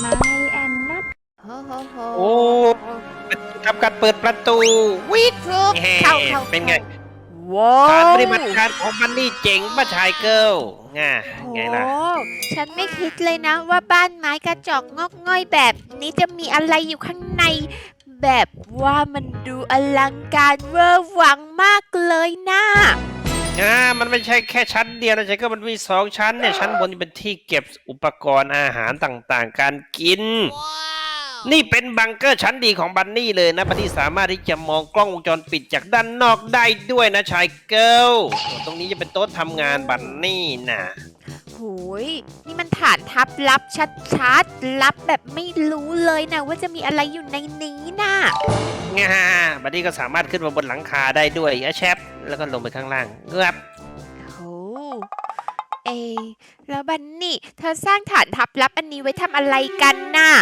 ไม่แอนนัทโอ้โหโหโอ้ทำการเปิดประตูวิทฟลุกแห่เข้าเข้าเป็นไงว้าฐานวปฏิบัติการของมันนี่เจ๋งป้าชายเกิลง่าไงล่ะ โอ้ฉันไม่คิดเลยนะว่าบ้านไม้กระจอกงอกง่อยแบบ นี้จะมีอะไรอยู่ข้างใน แบบว่ามันดูอลังการเวอร์หวังมากเลยนะ อ่ามันไม่ใช่แค่ชั้นเดียวนะชายเกิลมันมีสองชั้นเนี่ยชั้นบนเป็นที่เก็บอุปกรณ์อาหารต่างๆ การกิน นี่เป็นบังเกอร์ชั้นดีของบันนี่เลยนะบันนี่สามารถที่จะมองกล้องวงจรปิดจากด้านนอกได้ด้วยนะชายเกิลตรงนี้จะเป็นโต๊ะทำงานบันนี่นะโหยนี่มันฐานทัพลับชัดๆ ลับแบบไม่รู้เลยนะว่าจะมีอะไรอยู่ในนี้น่ะง่าบันนี่ก็สามารถขึ้นมาบนหลังคาได้ด้วยอะแชปแล้วก็ลงไปข้างล่างเงือบโอ้เอะแล้วบันนี่ เธอสร้างฐานทัพลับอันนี้ไว้ทำอะไรกันน่ะ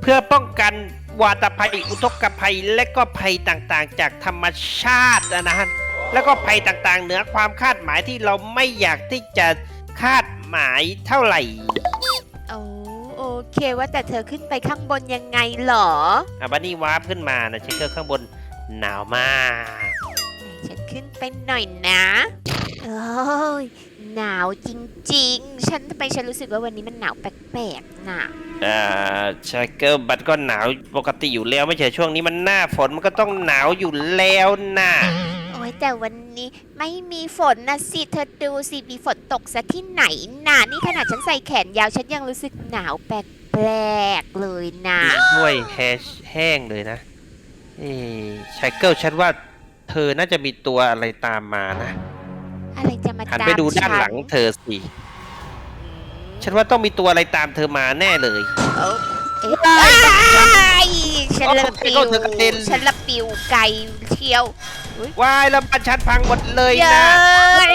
เพื่อป้องกันวาตภัยอุทกภัยและก็ภัยต่างๆ จากธรรมชาตินะฮะแล้วก็ภัยต่างๆ เหนือความคาดหมายที่เราไม่อยากที่จะ คาดหมายเท่าไหร่โอ้โอเคว่าแต่เธอขึ้นไปข้างบนยังไงเหรออะบันนี่วาร์ปขึ้นมานะเช็คเกอร์ข้างบนหนาวมาก ไหนฉันขึ้นไปหน่อยนะโอ้ยหนาวจริงๆ ฉันทำไมฉันรู้สึกว่าวันนี้มันหนาวแปลกๆน่ะอ่าเช็คเกอร์บัตก็หนาวปกติอยู่แล้วไม่ใช่ช่วงนี้มันหน้าฝนมันก็ต้องหนาวอยู่แล้วนะโอ้ย แต่วันนี้ไม่มีฝนนะสิ เธอดูสิ มีฝนตกซะที่ไหนน่ะ นี่ขนาดฉันใส่แขนยาวฉันยังรู้สึกหนาวแปลกๆเลยนะด้วยแฮชแห้งเลยนะเอ้ชายเกิลฉันว่าเธอน่าจะมีตัวอะไรตามมานะอะไรจะมาหันตามไปดูด้านหลังฉัเธอสิ ฉันว่าต้องมีตัวอะไรตามเธอมาแน่เลย เอ้าเอ๊ะอ้ายฉันละปิวโอ้โหเธอกระเด็นฉันละปิวไกลเที่ยว วายแล้วบ้านฉันพังหมดเลยเย้นะย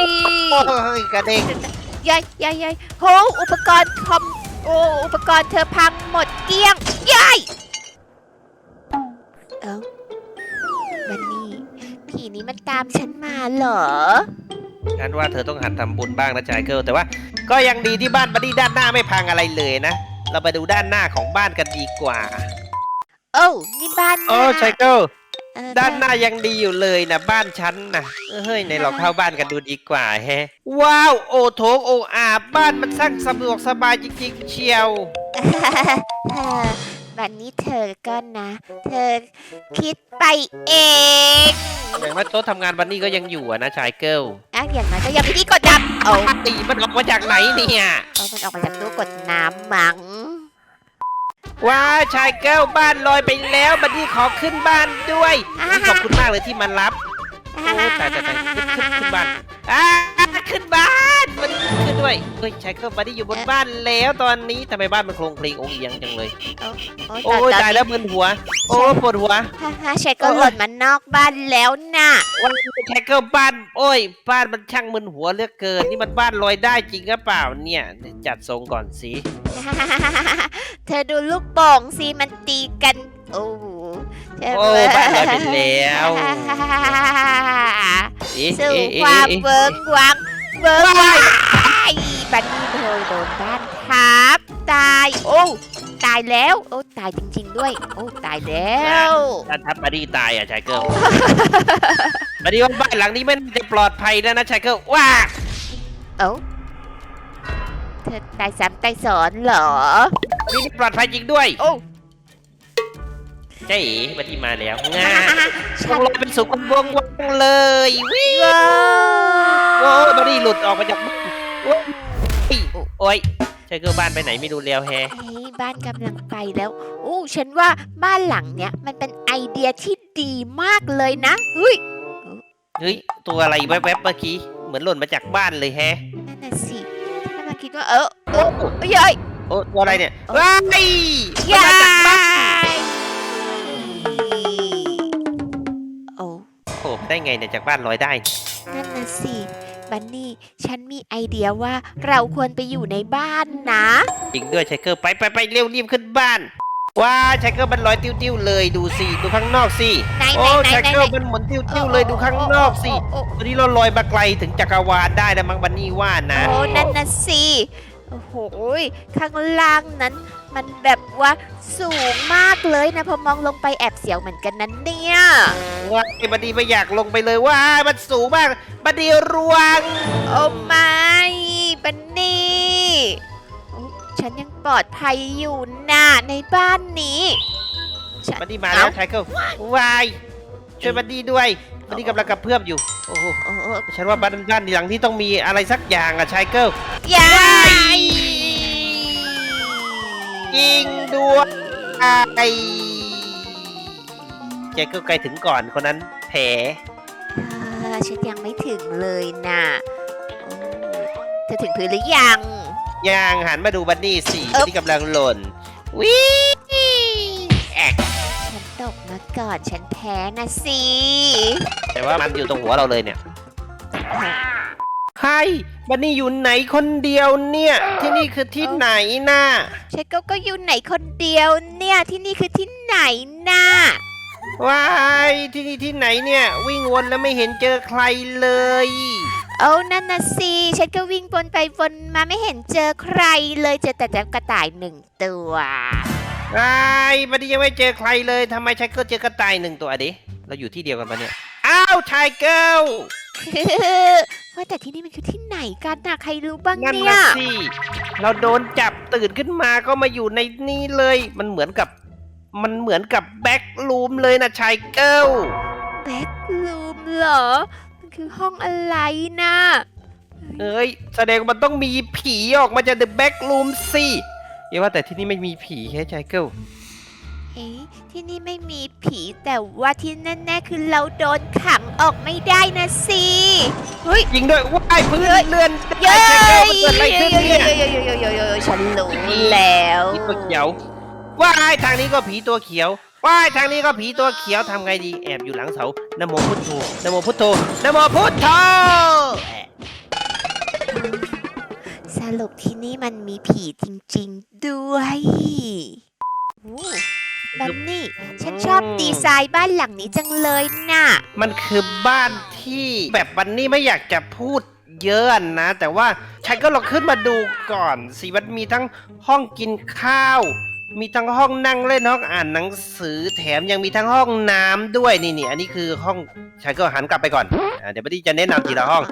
โอ้ยกระเด้งยายยายยายโหอุปกรณ์คอมโอ้อุปกรณ์เธอพังหมดเกลี้ยงยายเอ้าบันนี่ผีนี้มันตามฉันมาเหรอ ฉันว่าเธอต้องหัดทำบุญบ้างนะชายเกิลแต่ว่า ก็ยังดีที่บ้านบัดดี้ด้านหน้าไม่พังอะไรเลยนะ เราไปดูด้านหน้าของบ้านกันดีกว่า โอ้านี่บ้านโอ้ชายเกิล เออด้านหน้ายังดีอยู่เลยนะบ้านฉันนะเฮ้ยในเราเข้าบ้านกันดูดีกว่าแฮะ ว้าวโอโถงโออาบบ้านมันสร้างสะดวกสบายจริงๆเชียว เออบันนี้เธอก็นะ เธอคิดไปเองอย่างว่าโต๊ะทำงานบันนี่ก็ยังอยู่อะนะชายเกิลอะอย่างน้อยก็ยังมีที่กดดับเอาตีมันออกมาจากไหนเนี่ย เอามันออกมาจากตู้กดน้ำมั้ง ว้าวชายเกิลบ้านลอยไปแล้วบันนี่ขอขึ้นบ้านด้วยอุ๊ยขอบคุณมากเลยที่มารับโอ้ตายตายตายขึ้นขึ้นขึ้นบ้านอ่าขึ้นบ้านมันขึ้น ด้วยเฮ้ยชายเกิลบันนี่อยู่บนบ้านแล้วตอนนี้ทำไมบ้านมันโครงเพลงองค์เอียงจังเลยโอ้โอ้ยตายแล้วมึนหัว โอ้ปวดหัวฮ่าฮ่าเช็คก็หล่นมานอกบ้านแล้วน่ะวันนี้แท็กเกอร์บ้าน โอ้ย บ้านมันช่างมึนหัวเหลือกเกิน นี่มันบ้านลอยได้จริงหรือเปล่าเนี่ย จัดทรงก่อนสิเธอดูลูกโป่งสิมันตีกัน โอ้โหเธโอ้บ้านลอยไปแล้วเอ๊ะสู่เอ๊ะเอ๊ะความเอ๊ะเบิงหวังเบิงหวัง บันนี่เธอโดนบ้านทับตายโอ้ตายแล้วโอ้ตายจริง ๆ ด้วย โอ้ตายแล้วถ้าทับบัดดี้ตายอะชายเกิลบัดดี้ว่าบ้านหลังนี้ไม่น่าจะปลอดภัยแล้วนะชายเกิลว้าเอ้าเธอตายซ้ำตายสอนเหรอนี่ปลอดภัยจริงด้วย โอ้เจ๊บัดดี้มาแล้วงาฉัวงลอยเป็นสุขวงวังเลยวิวว้าโอ้บัดดี้หลุดออกมาจากบ้าน โอ้ยโอ้ยชายเกิลบ้านไปไหนไม่รู้แล้วแฮะเฮ้ยบ้านกำลังไปแล้วอู้ฉันว่าบ้านหลังเนี้ยมันเป็นไอเดียที่ดีมากเลยนะเฮ้ยเฮ้ยตัวอะไรแวบๆเมื่อกี้เหมือนหล่นมาจากบ้านเลยแฮะนั่นน่ะสิฉันกำลังคิดว่าเออเออเอ้ยเอ้ยโอ้ตัวอะไรเนี่ยโอ้ว้ายยามาจากบ้านยโอ้โอ้ได้ไงเนี่ยจากบ้านลอยได้นั่นน่ะสิ บันนี่ ฉันมีไอเดียว่าเราควรไปอยู่ในบ้านนะ จริงด้วยชายเกิลไปไปไปเร็วรีบขึ้นบ้าน ว้าชายเกิลมันลอยติ้วๆเลยดูสิดูข้างนอกสิไหนโอ้ไหนไหนชายไหนเกิลมันหมุนติ้วๆเลยดูข้างนอกสิโอ้ตอนนี้เราลอยมาไกลถึงจักรวาลได้แล้วมั้งบันนี่ว่านะ โอ้นั่นน่ะสิ โอ้โหข้างล่างนั้น มันแบบว่าสูงมากเลยนะพอมองลงไปแอบเสียวเหมือนกันนั้นเนี่ยว้ายบันดีไม่อยากลงไปเลยว้ายมันสูงมากบันดีรวง โอ้ไม่บันนี่โอ้ฉันยังปลอดภัยอยู่นะในบ้านนี้ฉันบันดีมาแล้วเอ้าไทเกิลวายช่วยบันดีด้วยบันดีกำลังกระเพื่อมอยู่ โอ้โห โอ้โอ้ฉันว่าบ้านด้านหลังที่ต้องมีอะไรสักอย่างอะชายเกิลยา ยยิงด้วยไอ้ชายเกิลใกล้ถึงก่อนคนนั้นแผลเออฉันยังไม่ถึงเลยนะโอ้เธอถึงพื้นหรือยังย่างหันมาดูบันนี่สิเอิ๊บับนนี่กำลังหล่นวิแอกฉันตกมาก่อนฉันแพ้นะสิแต่ว่ามันอยู่ตรงหัวเราเลยเนี่ยใคร บันนี่อยู่ไหนคนเดียวเนี่ย ที่นี่คือที่ไหนน่ะฉันก็ก็อยู่ไหนคนเดียวเนี่ยที่นี่คือที่ไหนน่ะว้ายที่นี่ที่ไหนเนี่ย วิ่งวนแล้วไม่เห็นเจอใครเลย เอานั่นนะสิฉันก็วิ่งวนไปวนมาไม่เห็นเจอใครเลยเจอแต่กระต่ายหนึ่งตัวว้ายบันนี่ยังไม่เจอใครเลยทำไมชายเกิลเจอกระต่ายหนึ่งตัวดิ เราอยู่ที่เดียวกันปะเนี่ย อ้าวชายเกิล ว่าแต่ที่นี่มันคือที่ไหนกันนะใครรู้บ้างนั่นเนี่ยนะสิเราโดนจับตื่นขึ้นมาก็มาอยู่ในนี่เลย มันเหมือนกับ มันเหมือนกับแบ็กลูมเลยนะชายเกิลแบ็กลูมเหรอ มันคือห้องอะไรนะเอ้ย แสดงมันต้องมีผีออกมาจากเดอะแบ็กลูมสิอย่าว่าแต่ที่นี่ไม่มีผีแค่ชายเกิล เอ๊ะที่นี่ไม่มีผีแต่ว่าที่แน่ๆคือเราโดนขังออกไม่ได้นะสิเฮ้ย ยิงด้วยว้ายพื้นเฮ้ยเลื่อนเย้ชายเกิลมันเกิดอะไรขึ้นเนี่ยฉันรู้แล้วผีตัวเขียวว้ายทางนี้ก็ผีตัวเขียวว้ายทางนี้ก็ผีตัวเขียวทำไงดีแอบอยู่หลังเสานะโมพุทโธนะโมพุทโธนะโมพุทโธแอะสรุปที่นี่มันมีผีจริง ๆ ด้วยโอ้ บันนี่ ฉันชอบดีไซน์บ้านหลังนี้จังเลยน่ะ มันคือบ้านที่แบบวันนี้ไม่อยากจะพูดเยอะนะ แต่ว่าฉันก็ลองขึ้นมาดูก่อนสิมันมีทั้งห้องกินข้าว มีทั้งห้องนั่งเล่นห้องอ่านหนังสือแถมยังมีทั้งห้องน้ำด้วยนี่นี่อันนี้คือห้องฉันก็หันกลับไปก่อนอ่าเดี๋ยวพี่จะแนะนำทีละห้อง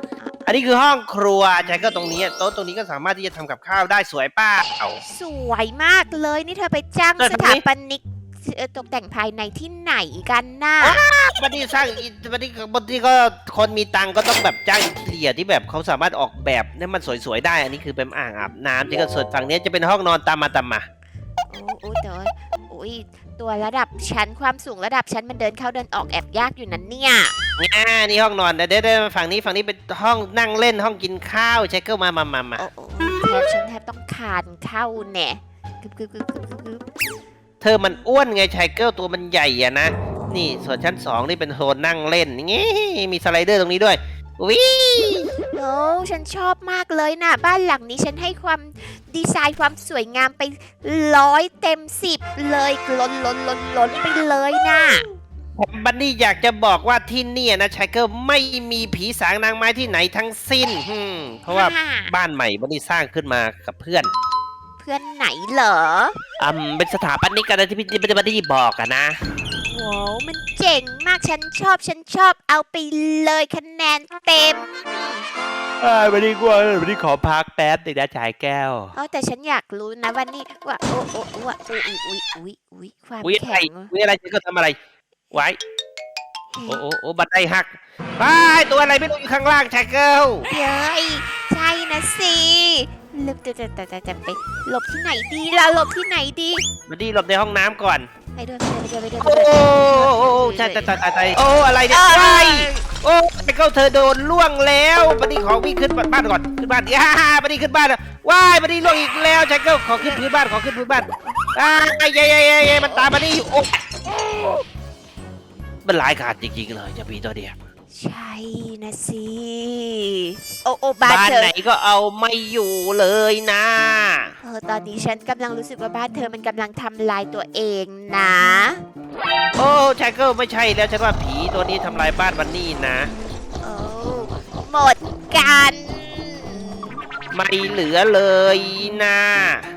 อันนี้คือห้องครัวฉันก็ตรงนี้โต๊ะตรงนี้ก็สามารถที่จะทำกับข้าวได้สวยป้าเอา สวยมากเลยนี่เธอไปจ้างเออสทำไมถาปนิกเอ่อ ตกแต่งภายในที่ไหนกันน่ะ บันนี้สร้างอินบันนี้บางทีก็คนมีตังค์ก็ต้องแบบจ้างอินทีเรียที่แบบเขาสามารถออกแบบให้มันสวยๆได้ อันนี้คือเป็นอ่างอาบน้ำที่ก็ส่วนฝั่งนี้จะเป็นห้องนอนตามมาตามมาโอ้โอ้แต่ว่าอุ้ยตัวระดับชั้นความสูงระดับชั้นมันเดินเข้าเดินออกแอบยากอยู่นั้นเนี่ย อ่านี่ห้องนอนเดี๋ยวเดี๋ยวเดี๋ยวฝั่งนี้ฝั่งนี้เป็นห้องนั่งเล่นห้องกินข้าวเช็คเกอร์มามามามาโอ้โอ้แทบฉันแทบต้องคานเข้าแน่กึบกึบกึบกึบกึบกึบเธอมันอ้วนไงชายเกิลตัวมันใหญ่อะนะ นี่ส่วนชั้นสองนี่เป็นโซนนั่งเล่นงี้มีสไลเดอร์ตรงนี้ด้วยวิโอ้ฉันชอบมากเลยนะบ้านหลังนี้ฉันให้ความดีไซน์ความสวยงามไปร้อยเต็มสิบเลยล้นล้นล้นล้นไปเลยนะผมบันนี่อยากจะบอกว่าที่เนี่ยนะชายเกิลไม่มีผีสางนางไม้ที่ไหนทั้งสิ้นอืมเพราะว่าฮ่บ้านใหม่บันนี่สร้างขึ้นมากับเพื่อนเพื่อนไหนเหรออืมเป็นสถาปนิกกันนะที่พี่บันนี่บอกอะนะโว้วมันเจ๋งมากฉันชอบฉันชอบเอาไปเลยคะแนนเต็มบันนี่กลัวบันนี่ขอพักแป๊บนึงนะชายแก้ว เออแต่ฉันอยากรู้นะวันนี้ว่าโอ้โอ้ว่าอุ้ยอุ้ยอุ้ยอุ้ยความอุ้ยอะไรแข็งอุ้ยอะไรชายเกิลทำอะไร ไว้เฮ้โอ้ยโอ้โอ้บันไดหักไปตัวอะไรไม่รู้อยู่ข้างล่างชายเกิลเฮ้ยใช่นะสิห ลบแต่แต่แต่แต่แต่ไปหลบที่ไหนดีล่ะหลบที่ไหนดีบันนี่หลบในห้องน้ำก่อน ไปด้วยไปด้วยไปด้วยไปโอ้ด้วยโอ้ใช่ใช่ใช่ใช่โอ้อะไรเนี่ยเอ้ไว้ยโอ้ชายเกิลเธอโดนล่วงแล้วบันนี่ขอวิ่งขึ้นบ้านก่อนขึ้นบ้านดิฮ่าฮ่าบันนี่ขึ้นบ้านว้ายบันนี่ล่วงอีกแล้วชายเกิลขอขึ้นพื้นบ้านขอขึ้นพื้นบ้านอ้ายเย้เย้เย้เย้มันตามบันนี่อยู่โอ้มันหลายขาดจริงๆเลยจะมีตัวเดียว ใช่นะสิโอ้โอ้บ้านบ้านเธอไหนก็เอาไม่อยู่เลยนะ เออตอนนี้ฉันกำลังรู้สึกว่าบ้านเธอมันกำลังทำลายตัวเองนะ โอ้ชายเกิลไม่ใช่แล้วฉันว่าผีตัวนี้ทำลายบ้านวันนี้นะ โอ้หมดกัน ไม่เหลือเลยนะโ